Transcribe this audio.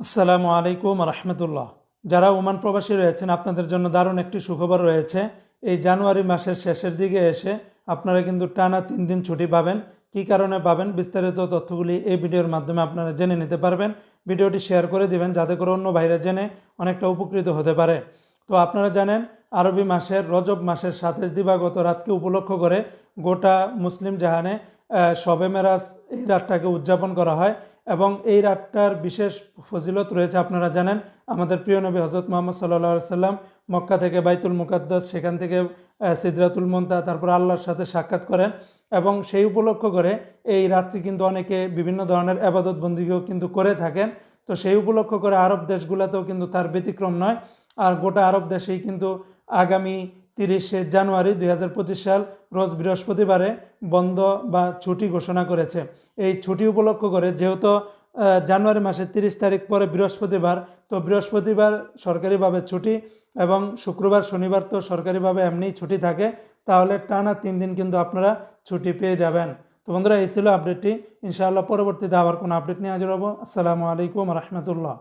আসসালামু আলাইকুম রহমতুল্লাহ। যারা ওমান প্রবাসী রয়েছেন, আপনাদের জন্য দারুণ একটি সুখবর রয়েছে। এই জানুয়ারি মাসের শেষের দিকে এসে আপনারা কিন্তু টানা তিন দিন ছুটি পাবেন। কী কারণে পাবেন? বিস্তারিত তথ্যগুলি এই ভিডিওর মাধ্যমে আপনারা জেনে নিতে পারবেন। ভিডিওটি শেয়ার করে দিবেন, যাতে করে অন্য বাইরে জেনে অনেকটা উপকৃত হতে পারে। তো আপনারা জানেন, আরবি মাসের, রজব মাসের সাতাশ দিবাগত রাতকে উপলক্ষ করে গোটা মুসলিম জাহানে শবে মেরাজ এই রাতটাকে উদযাপন করা হয়। এবং এই রাতটার বিশেষ ফজিলত রয়েছে, আপনারা জানেন, আমাদের প্রিয় নবী হজরত মোহাম্মদ সাল্লা সাল্লাম মক্কা থেকে বাইতুল মুকাদ্দাস, সেখান থেকে সিদরাতুল মন্তা তারপর আল্লাহর সাথে সাক্ষাৎ করেন এবং সেই উপলক্ষ করে এই রাত্রি কিন্তু অনেকে বিভিন্ন ধরনের আবাদত বন্দিকেও কিন্তু করে থাকেন। তো সেই উপলক্ষ করে আরব দেশগুলোতেও কিন্তু তার ব্যতিক্রম নয়। আর গোটা আরব দেশেই কিন্তু আগামী তিরিশে জানুয়ারি দুই হাজার পঁচিশ সাল রোজ বৃহস্পতিবারে বন্ধ বা ছুটি ঘোষণা করেছে। এই ছুটি উপলক্ষ করে যেহেতু জানুয়ারি মাসের তিরিশ তারিখ পরে বৃহস্পতিবার, তো বৃহস্পতিবার সরকারিভাবে ছুটি এবং শুক্রবার, শনিবার তো সরকারিভাবে এমনিই ছুটি থাকে, তাহলে টানা তিন দিন কিন্তু আপনারা ছুটি পেয়ে যাবেন। তো বন্ধুরা, এই ছিল আপডেটটি। ইনশাআল্লাহ পরবর্তীতে আবার কোনো আপডেট নিয়ে হাজির হব। আসসালামু আলাইকুম রহমতুল্লাহ।